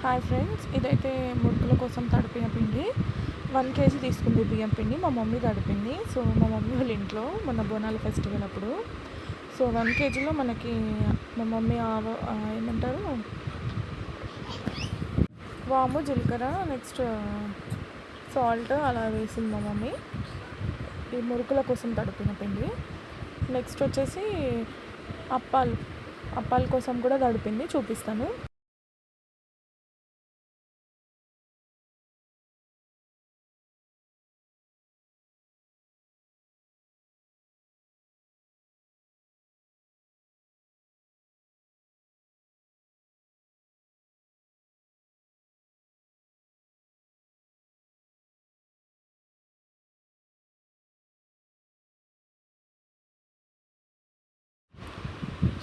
Hi friends ఇదైతే మురుకుల కోసం తడిపిన పిండి. వన్ కేజీ తీసుకుంది బియ్యం పిండి మా మమ్మీ తడిపింది. సో మా మమ్మీ వాళ్ళ ఇంట్లో మొన్న బోనాల ఫెస్టివల్ అప్పుడు. సో వన్ కేజీలో మనకి మా మమ్మీ ఆవ ఏమంటారు? వాము జీలకర్ర నెక్స్ట్ సాల్ట్ అలా వేసింది మా మమ్మీ. ఈ మురుకుల కోసం తడిపిన పిండి. నెక్స్ట్ వచ్చేసి అప్పాలు అప్పాల కోసం కూడా తడిపింది చూపిస్తాను.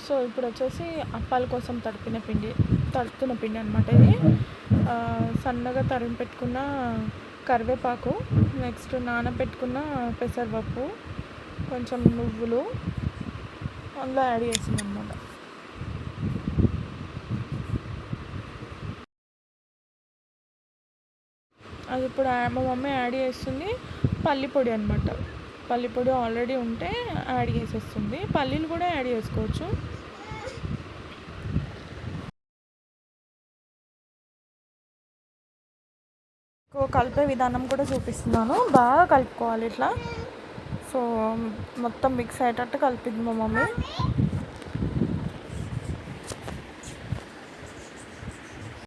సో ఇప్పుడు వచ్చేసి అప్పాల కోసం తడిపిన పిండి తడుపుతున్న పిండి అనమాట ఇది. సన్నగా తరిమి పెట్టుకున్న కరివేపాకు నెక్స్ట్ నానబెట్టుకున్న పెసరపప్పు కొంచెం నువ్వులు అందులో యాడ్ చేసింది అనమాట అది ఇప్పుడు మా మమ్మీ యాడ్ చేస్తుంది పల్లి పొడి అనమాట పల్లి పొడి ఆల్రెడీ ఉంటే యాడ్ చేసేస్తుంది. పల్లీలు కూడా యాడ్ చేసుకోవచ్చు. కలిపే విధానం కూడా చూపిస్తున్నాను. బాగా కలుపుకోవాలి ఇట్లా. సో మొత్తం మిక్స్ అయ్యేటట్టు కలిపింది మా మమ్మీ.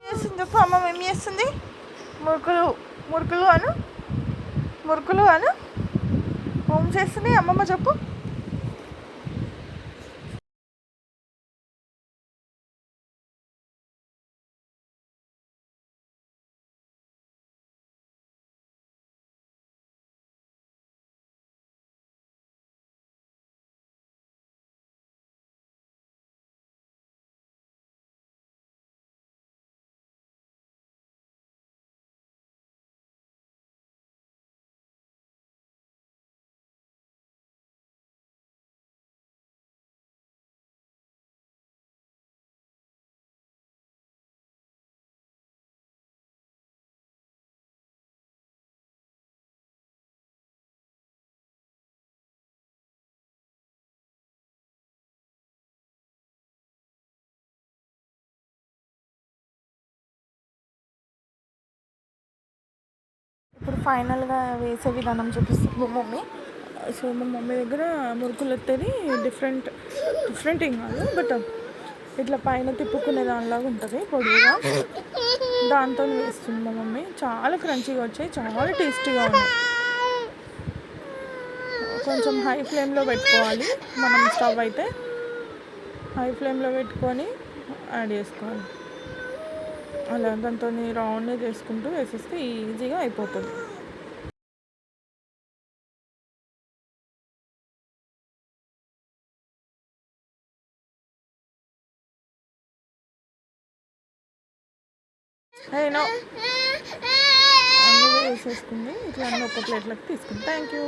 చేస్తుంది అమ్మ ఏం చేస్తుంది? మురుకులు మురుకులు అను? మురుకులు అను? హోమ్ చేస్తుంది అమ్మమ్మ చెప్పు ఇప్పుడు ఫైనల్గా వేసే విధానం చూపిస్తుంది మా మమ్మీ. సో మా మమ్మీ దగ్గర మురుకులు ఎత్తేది డిఫరెంట్ డిఫరెంట్ ఏం కాదు బట్ ఇట్లా పైన తిప్పుకునే దానిలాగా ఉంటుంది పొడిగా దాంతో వేస్తుంది మా మమ్మీ. చాలా క్రంచీగా వచ్చాయి చాలా టేస్టీగా ఉన్నాయి. కొంచెం హై ఫ్లేమ్లో పెట్టుకోవాలి మనం స్టవ్ అయితే. హై ఫ్లేమ్లో పెట్టుకొని యాడ్ చేసుకోవాలి. అలా దాంతో రౌండ్ చేసుకుంటూ వేసేస్తే ఈజీగా అయిపోతుంది. అయినా అన్నీ వేసేసుకుంది. ఇట్లా అన్నీ ఒక ప్లేట్లోకి తీసుకుంది. Thank you